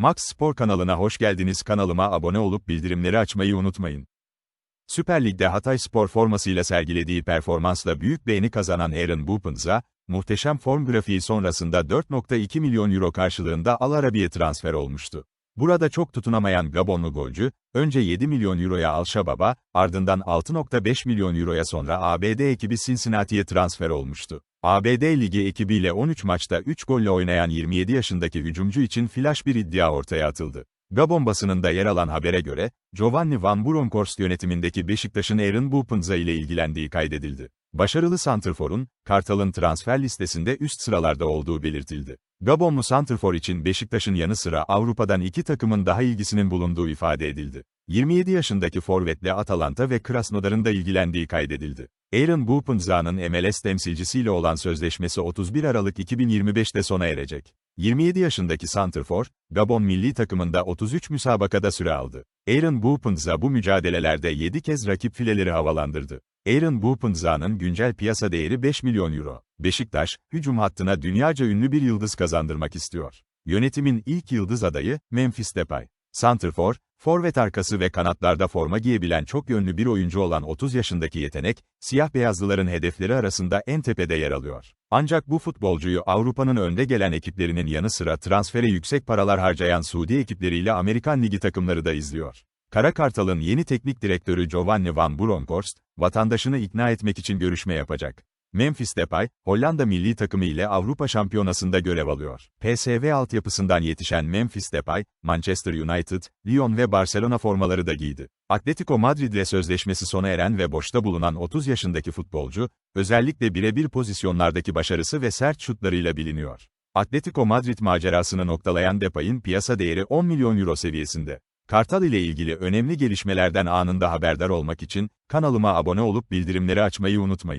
Max Spor kanalına hoş geldiniz. Kanalıma abone olup bildirimleri açmayı unutmayın. Süper Lig'de Hatay Spor formasıyla sergilediği performansla büyük beğeni kazanan Aaron Bupenza, muhteşem form grafiği sonrasında 4.2 milyon euro karşılığında Al Arabiye transfer olmuştu. Burada çok tutunamayan Gabonlu golcü, önce 7 milyon euroya Al-Şabab'a, ardından 6.5 milyon euroya sonra ABD ekibi Cincinnati'ye transfer olmuştu. ABD Ligi ekibiyle 13 maçta 3 golle oynayan 27 yaşındaki hücumcu için flash bir iddia ortaya atıldı. Gabon basınında yer alan habere göre, Giovanni Van Bronckhorst yönetimindeki Beşiktaş'ın Aaron Bupenza ile ilgilendiği kaydedildi. Başarılı Santrfor'un, Kartal'ın transfer listesinde üst sıralarda olduğu belirtildi. Gabonlu Santrfor için Beşiktaş'ın yanı sıra Avrupa'dan iki takımın daha ilgisinin bulunduğu ifade edildi. 27 yaşındaki forvetle Atalanta ve Krasnodar'ın da ilgilendiği kaydedildi. Aaron Bupenza'nın MLS temsilcisiyle olan sözleşmesi 31 Aralık 2025'te sona erecek. 27 yaşındaki Santrfor, Gabon milli takımında 33 müsabakada süre aldı. Aaron Bupenza bu mücadelelerde 7 kez rakip fileleri havalandırdı. Aaron Bupenza'nın güncel piyasa değeri 5 milyon euro. Beşiktaş, hücum hattına dünyaca ünlü bir yıldız kazandırmak istiyor. Yönetimin ilk yıldız adayı, Memphis Depay. Santrfor, forvet arkası ve kanatlarda forma giyebilen çok yönlü bir oyuncu olan 30 yaşındaki yetenek, siyah beyazlıların hedefleri arasında en tepede yer alıyor. Ancak bu futbolcuyu Avrupa'nın önde gelen ekiplerinin yanı sıra transfere yüksek paralar harcayan Suudi ekipleriyle Amerikan Ligi takımları da izliyor. Kara Kartal'ın yeni teknik direktörü Giovanni Van Bronckhorst, vatandaşını ikna etmek için görüşme yapacak. Memphis Depay, Hollanda milli takımı ile Avrupa Şampiyonası'nda görev alıyor. PSV altyapısından yetişen Memphis Depay, Manchester United, Lyon ve Barcelona formaları da giydi. Atletico Madrid ile sözleşmesi sona eren ve boşta bulunan 30 yaşındaki futbolcu, özellikle birebir pozisyonlardaki başarısı ve sert şutlarıyla biliniyor. Atletico Madrid macerasını noktalayan Depay'ın piyasa değeri 10 milyon euro seviyesinde. Kartal ile ilgili önemli gelişmelerden anında haberdar olmak için, kanalıma abone olup bildirimleri açmayı unutmayın.